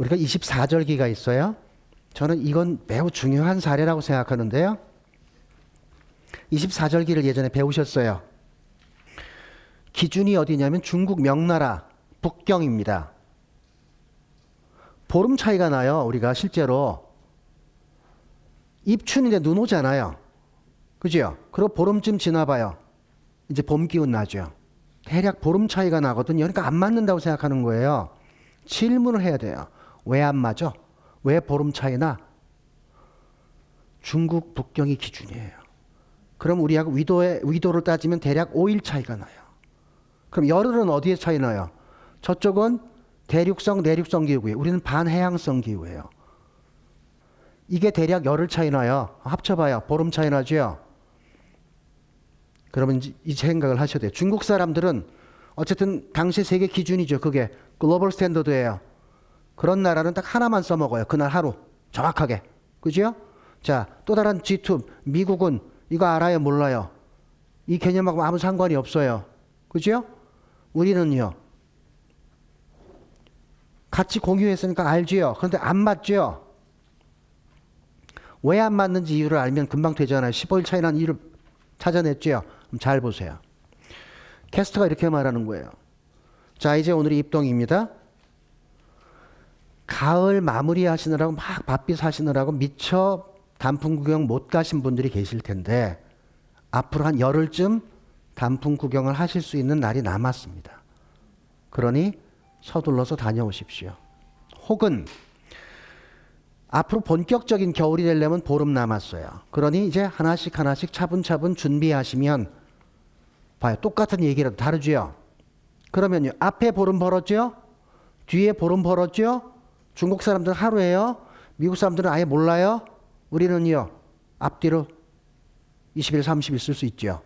우리가 24절기가 있어요. 저는 이건 매우 중요한 사례라고 생각하는데요. 24절기를 예전에 배우셨어요. 기준이 어디냐면 중국 명나라 북경입니다. 보름 차이가 나요. 우리가 실제로 입춘인데 눈 오잖아요. 그죠? 그리고 보름쯤 지나봐요. 이제 봄 기운 나죠. 대략 보름 차이가 나거든요. 그러니까 안 맞는다고 생각하는 거예요. 질문을 해야 돼요. 왜 안 맞아? 왜 보름 차이나? 중국 북경이 기준이에요. 그럼 우리하고 위도의 위도를 따지면 대략 5일 차이가 나요. 그럼 열흘은 어디에 차이 나요? 저쪽은 대륙성 내륙성 기후고요. 우리는 반해양성 기후예요. 이게 대략 열흘 차이 나요. 합쳐봐요. 보름 차이 나죠. 그러면 이 생각을 하셔야 돼요. 중국 사람들은 어쨌든 당시 세계 기준이죠. 그게 글로벌 스탠더드예요. 그런 나라는 딱 하나만 써먹어요. 그날 하루 정확하게. 그죠? 자, 또 다른 G2 미국은 이거 알아요, 몰라요? 이 개념하고 아무 상관이 없어요. 그죠? 우리는요. 같이 공유했으니까 알지요. 그런데 안 맞죠. 왜안 맞는지 이유를 알면 금방 되잖아요. 15일 차이 난 이유를 찾아냈죠. 그럼 잘 보세요. 캐스터가 이렇게 말하는 거예요. 자, 이제 오늘이 입동입니다. 가을 마무리 하시느라고 막 바삐 사시느라고 미처 단풍 구경 못 가신 분들이 계실 텐데 앞으로 한 열흘쯤 단풍 구경을 하실 수 있는 날이 남았습니다. 그러니 서둘러서 다녀오십시오. 혹은 앞으로 본격적인 겨울이 되려면 보름 남았어요. 그러니 이제 하나씩 하나씩 차분차분 준비하시면 봐요. 똑같은 얘기라도 다르죠. 그러면요. 앞에 보름 벌었죠? 뒤에 보름 벌었죠? 중국 사람들은 하루예요. 미국 사람들은 아예 몰라요. 우리는요. 앞뒤로 20일, 30일 쓸 수 있죠.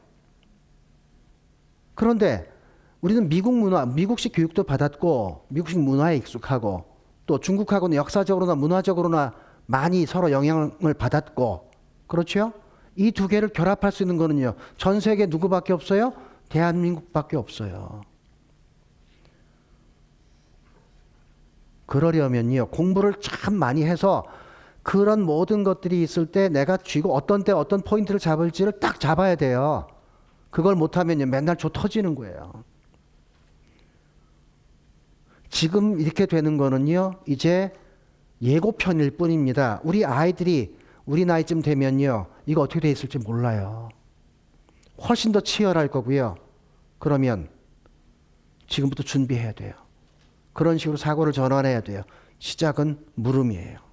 그런데 우리는 미국 문화, 미국식 교육도 받았고 미국식 문화에 익숙하고 또 중국하고는 역사적으로나 문화적으로나 많이 서로 영향을 받았고 그렇죠? 이 두 개를 결합할 수 있는 거는요. 전 세계 누구밖에 없어요? 대한민국밖에 없어요. 그러려면요. 공부를 참 많이 해서 그런 모든 것들이 있을 때 내가 쥐고 어떤 때 어떤 포인트를 잡을지를 딱 잡아야 돼요. 그걸 못하면요. 맨날 조 터지는 거예요. 지금 이렇게 되는 거는요. 이제 예고편일 뿐입니다. 우리 아이들이 우리 나이쯤 되면요. 이거 어떻게 돼 있을지 몰라요. 훨씬 더 치열할 거고요. 그러면 지금부터 준비해야 돼요. 그런 식으로 사고를 전환해야 돼요. 시작은 물음이에요.